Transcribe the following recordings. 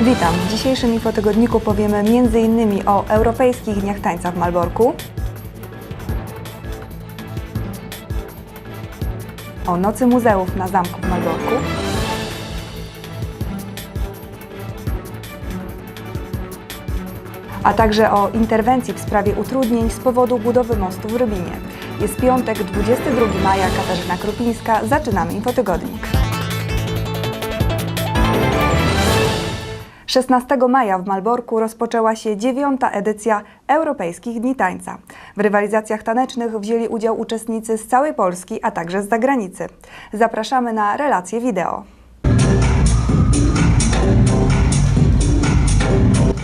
Witam. W dzisiejszym infotygodniku powiemy m.in. o Europejskich Dniach Tańca w Malborku, o Nocy Muzeów na Zamku w Malborku, a także o interwencji w sprawie utrudnień z powodu budowy mostu w Rybinie. Jest piątek, 22 maja, Katarzyna Krupińska. Zaczynamy infotygodnik. 16 maja w Malborku rozpoczęła się dziewiąta edycja Europejskich Dni Tańca. W rywalizacjach tanecznych wzięli udział uczestnicy z całej Polski, a także z zagranicy. Zapraszamy na relacje wideo.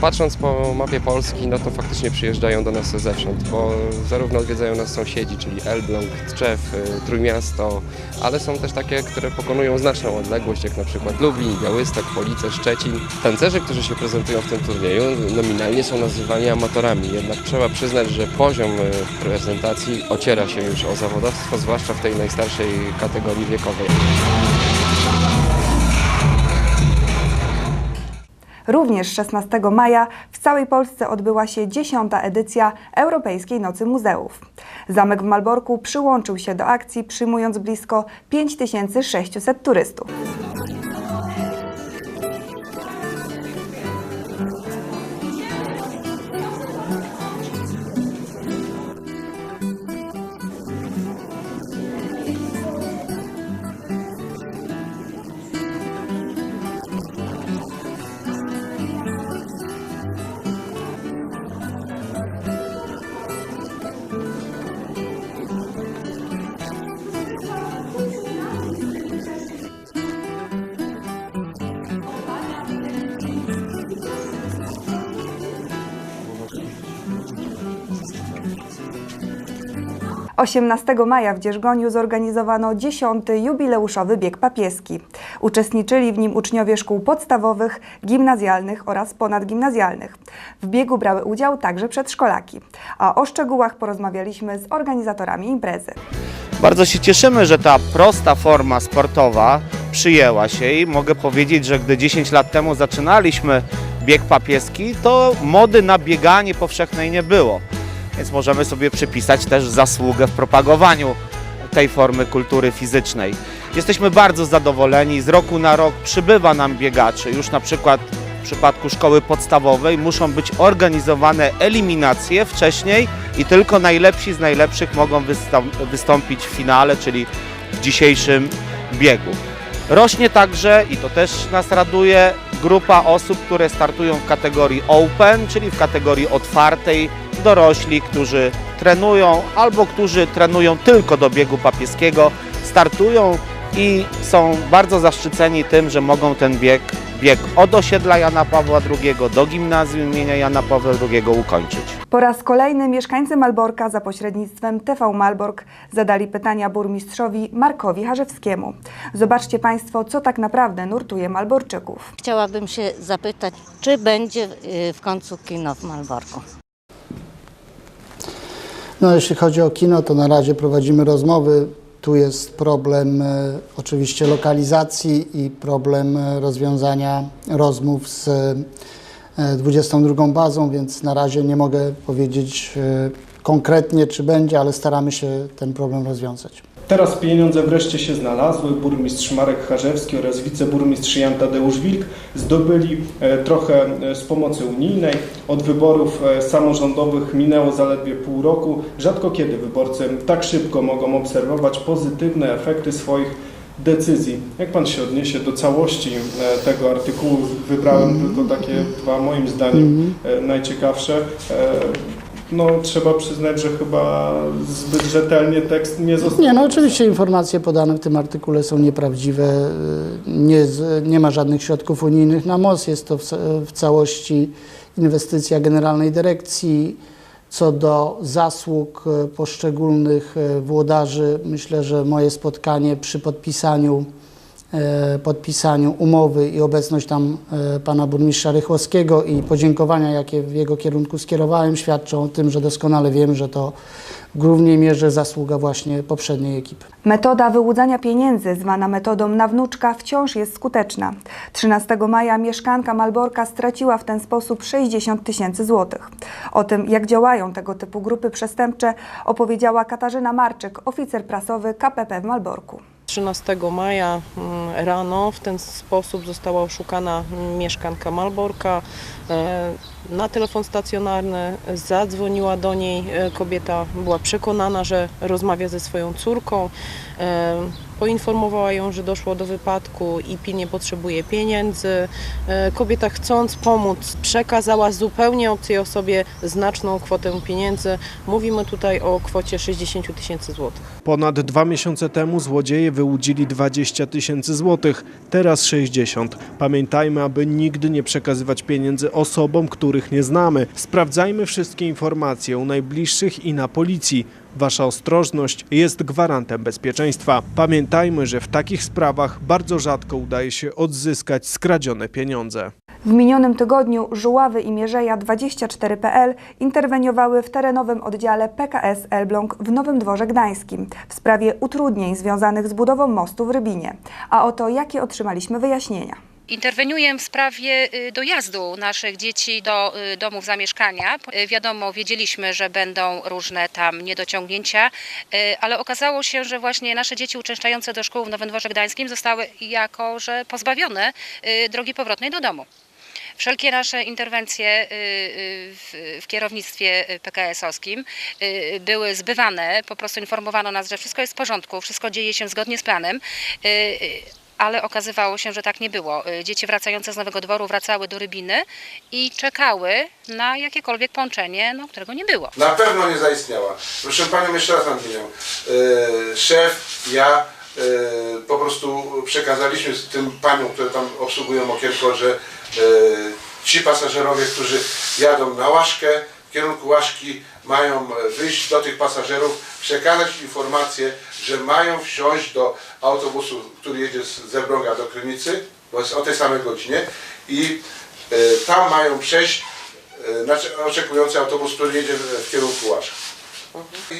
Patrząc po mapie Polski, no to faktycznie przyjeżdżają do nas zewsząd, bo zarówno odwiedzają nas sąsiedzi, czyli Elbląg, Tczew, y, Trójmiasto, ale są też takie, które pokonują znaczną odległość, jak na przykład Lublin, Białystok, Police, Szczecin. Tancerze, którzy się prezentują w tym turnieju, nominalnie są nazywani amatorami, jednak trzeba przyznać, że poziom y, prezentacji ociera się już o zawodowstwo, zwłaszcza w tej najstarszej kategorii wiekowej. Również 16 maja w całej Polsce odbyła się dziesiąta edycja Europejskiej Nocy Muzeów. Zamek w Malborku przyłączył się do akcji, przyjmując blisko 5600 turystów. – 18 maja w Dzierżgoniu zorganizowano 10. jubileuszowy bieg papieski. Uczestniczyli w nim uczniowie szkół podstawowych, gimnazjalnych oraz ponadgimnazjalnych. W biegu brały udział także przedszkolaki. A o szczegółach porozmawialiśmy z organizatorami imprezy. Bardzo się cieszymy, że ta prosta forma sportowa przyjęła się i mogę powiedzieć, że gdy 10 lat temu zaczynaliśmy bieg papieski, to mody na bieganie powszechnej nie było. Więc możemy sobie przypisać też zasługę w propagowaniu tej formy kultury fizycznej. Jesteśmy bardzo zadowoleni, z roku na rok przybywa nam biegaczy. Już na przykład w przypadku szkoły podstawowej muszą być organizowane eliminacje wcześniej i tylko najlepsi z najlepszych mogą wystąp- wystąpić w finale, czyli w dzisiejszym biegu. Rośnie także, i to też nas raduje, grupa osób, które startują w kategorii Open, czyli w kategorii otwartej, dorośli, którzy trenują albo którzy trenują tylko do biegu papieskiego, startują i są bardzo zaszczyceni tym, że mogą ten bieg, bieg od osiedla Jana Pawła II do gimnazjum imienia Jana Pawła II ukończyć. Po raz kolejny mieszkańcy Malborka za pośrednictwem TV Malbork zadali pytania burmistrzowi Markowi Harzewskiemu. Zobaczcie Państwo, co tak naprawdę nurtuje Malborczyków. Chciałabym się zapytać, czy będzie y, w końcu kino w Malborku? No, jeśli chodzi o kino, to na razie prowadzimy rozmowy. Tu jest problem e, oczywiście lokalizacji i problem e, rozwiązania rozmów z e, 22 bazą, więc na razie nie mogę powiedzieć e, konkretnie, czy będzie, ale staramy się ten problem rozwiązać. Teraz pieniądze wreszcie się znalazły. Burmistrz Marek Charzewski oraz wiceburmistrz Jan Tadeusz Wilk zdobyli e, trochę e, z pomocy unijnej. Od wyborów e, samorządowych minęło zaledwie pół roku. Rzadko kiedy wyborcy tak szybko mogą obserwować pozytywne efekty swoich decyzji. Jak Pan się odniesie do całości tego artykułu? Wybrałem tylko takie dwa, moim zdaniem, e, najciekawsze. No, trzeba przyznać, że chyba zbyt rzetelnie tekst nie został Nie, no oczywiście informacje podane w tym artykule są nieprawdziwe. Y, Nie, nie ma żadnych środków unijnych na most. Jest to w, w całości inwestycja Generalnej Dyrekcji. Co do zasług y, poszczególnych y, włodarzy, myślę, że moje spotkanie przy podpisaniu podpisaniu umowy i obecność tam e, pana burmistrza Rychłowskiego i podziękowania, jakie w jego kierunku skierowałem, świadczą o tym, że doskonale wiem, że to w głównej mierze zasługa właśnie poprzedniej ekipy. Metoda wyłudzania pieniędzy, zwana metodą na wnuczka, wciąż jest skuteczna. 13 maja mieszkanka Malborka straciła w ten sposób 60 tysięcy złotych. O tym, jak działają tego typu grupy przestępcze, opowiedziała Katarzyna Marczyk, oficer prasowy KPP w Malborku. 13 maja mm, rano w ten sposób została oszukana mieszkanka Malborka. E, Na telefon stacjonarny zadzwoniła do niej e, kobieta, była przekonana, że rozmawia ze swoją córką. Poinformowała ją, że doszło do wypadku i pilnie potrzebuje pieniędzy. E, Kobieta chcąc pomóc przekazała zupełnie obcej osobie znaczną kwotę pieniędzy. Mówimy tutaj o kwocie 60 tysięcy złotych. Ponad dwa miesiące temu złodzieje wyłudzili 20 tysięcy złotych, teraz 60. Pamiętajmy, aby nigdy nie przekazywać pieniędzy osobom, których nie znamy. Sprawdzajmy wszystkie informacje u najbliższych i na policji. Wasza ostrożność jest gwarantem bezpieczeństwa. Pamiętajmy, że w takich sprawach bardzo rzadko udaje się odzyskać skradzione pieniądze. W minionym tygodniu Żuławy i Mierzeja 24.pl interweniowały w terenowym oddziale PKS Elbląg w Nowym Dworze Gdańskim w sprawie utrudnień związanych z budową mostu w Rybinie. A oto jakie otrzymaliśmy wyjaśnienia. Interweniuję w sprawie y, dojazdu naszych dzieci do y, domów zamieszkania. Y, Wiadomo, wiedzieliśmy, że będą różne tam niedociągnięcia, ale okazało się, że właśnie nasze dzieci uczęszczające do szkół w Nowym Dworze Gdańskim zostały jako, że pozbawione drogi powrotnej do domu. Wszelkie nasze interwencje w, kierownictwie PKS-owskim były zbywane. Po prostu informowano nas, że wszystko jest w porządku, wszystko dzieje się zgodnie z planem. Y, y, ale okazywało się, że tak nie było. Y, Dzieci wracające z Nowego Dworu wracały do Rybiny i czekały na jakiekolwiek połączenie, no, którego nie było. Na pewno nie zaistniała. Proszę Panią, jeszcze raz nadmienię. E, szef, ja e, po prostu przekazaliśmy tym Paniom, które tam obsługują okienko, że ci pasażerowie, którzy jadą na Łaszkę, w kierunku Łaszki mają wyjść do tych pasażerów, przekazać informację, że mają wsiąść do autobusu, który jedzie z Zebrąga do Krynicy, bo jest o tej samej godzinie i e, tam mają przejść e, znaczy oczekujący autobus, który jedzie w kierunku Łaszki.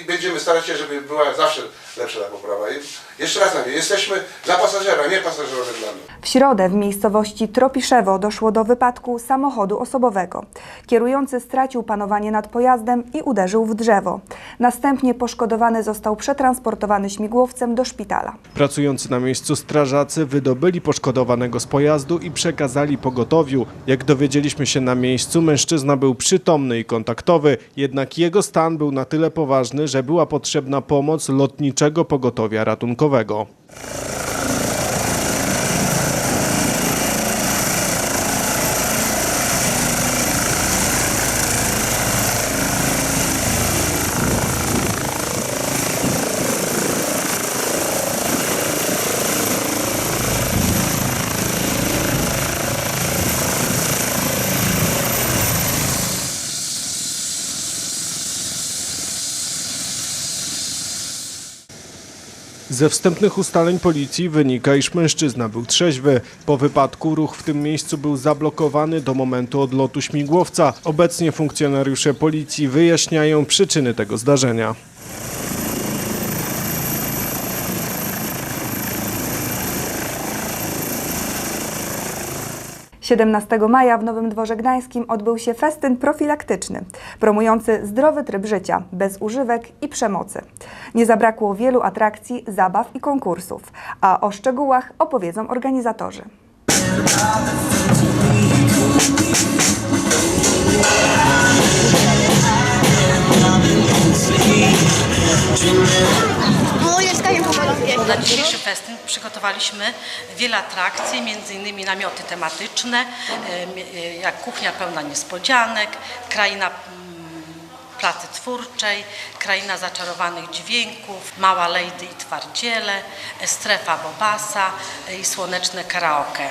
I będziemy starać się, żeby była zawsze lepsza ta poprawa. I jeszcze raz mówię, jesteśmy dla pasażera, nie pasażerowie dla mnie. W środę w miejscowości Tropiszewo doszło do wypadku samochodu osobowego. Kierujący stracił panowanie nad pojazdem i uderzył w drzewo. Następnie poszkodowany został przetransportowany śmigłowcem do szpitala. Pracujący na miejscu strażacy wydobyli poszkodowanego z pojazdu i przekazali pogotowiu. Jak dowiedzieliśmy się na miejscu, mężczyzna był przytomny i kontaktowy, jednak jego stan był na tyle poważny, że była potrzebna pomoc lotniczego pogotowia ratunkowego. Ze wstępnych ustaleń policji wynika, iż mężczyzna był trzeźwy. Po wypadku ruch w tym miejscu był zablokowany do momentu odlotu śmigłowca. Obecnie funkcjonariusze policji wyjaśniają przyczyny tego zdarzenia. 17 maja w Nowym Dworze Gdańskim odbył się festyn profilaktyczny, promujący zdrowy tryb życia, bez używek i przemocy. Nie zabrakło wielu atrakcji, zabaw i konkursów, a o szczegółach opowiedzą organizatorzy. Na dzisiejszy festyn przygotowaliśmy wiele atrakcji, m.in. namioty tematyczne, em, e, jak kuchnia pełna niespodzianek, kraina pracy twórczej, kraina zaczarowanych dźwięków, mała lejdy i twardziele, e, strefa bobasa e, i słoneczne karaoke.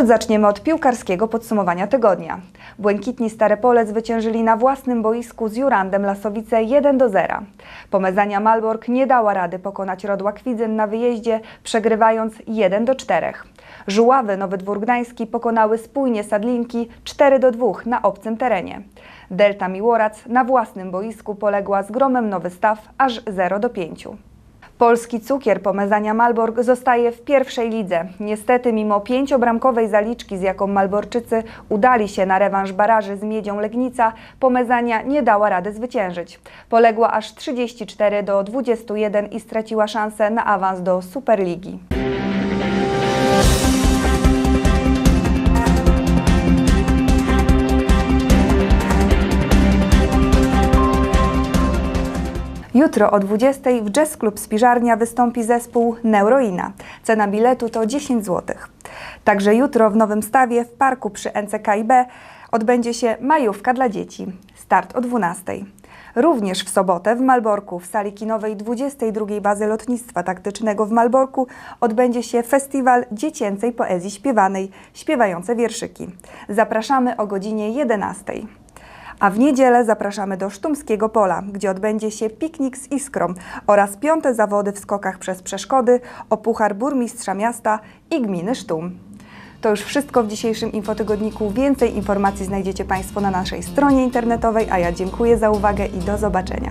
Sport zaczniemy od piłkarskiego podsumowania tygodnia. Błękitni Starepole zwyciężyli na własnym boisku z Jurandem Lasowice 1 do 0. Pomezania Malbork nie dała rady pokonać Rodła Kwidzyn na wyjeździe, przegrywając 1 do 4. Żuławy Nowy Dwór Gdański pokonały spójnie Sadlinki 4 do 2 na obcym terenie. Delta Miłorac na własnym boisku poległa z gromem Nowy Staw aż 0 do 5. Polski cukier pomezania Malbork zostaje w pierwszej lidze. Niestety mimo pięciobramkowej zaliczki, z jaką Malborczycy udali się na rewanż baraży z Miedzią Legnica, pomezania nie dała rady zwyciężyć. Poległa aż 34 do 21 i straciła szansę na awans do Superligi. Jutro o 20 w Jazz Club Spiżarnia wystąpi zespół Neuroina. Cena biletu to 10 zł. Także jutro w Nowym Stawie w parku przy NCKiB odbędzie się majówka dla dzieci. Start o 12. Również w sobotę w Malborku w sali kinowej 22 Bazy Lotnictwa Taktycznego w Malborku odbędzie się festiwal dziecięcej poezji śpiewanej Śpiewające wierszyki. Zapraszamy o godzinie 11. A w niedzielę zapraszamy do Sztumskiego Pola, gdzie odbędzie się piknik z Iskrą oraz piąte zawody w skokach przez przeszkody o Puchar Burmistrza Miasta i Gminy Sztum. To już wszystko w dzisiejszym infotygodniku. Więcej informacji znajdziecie Państwo na naszej stronie internetowej, a ja dziękuję za uwagę i do zobaczenia.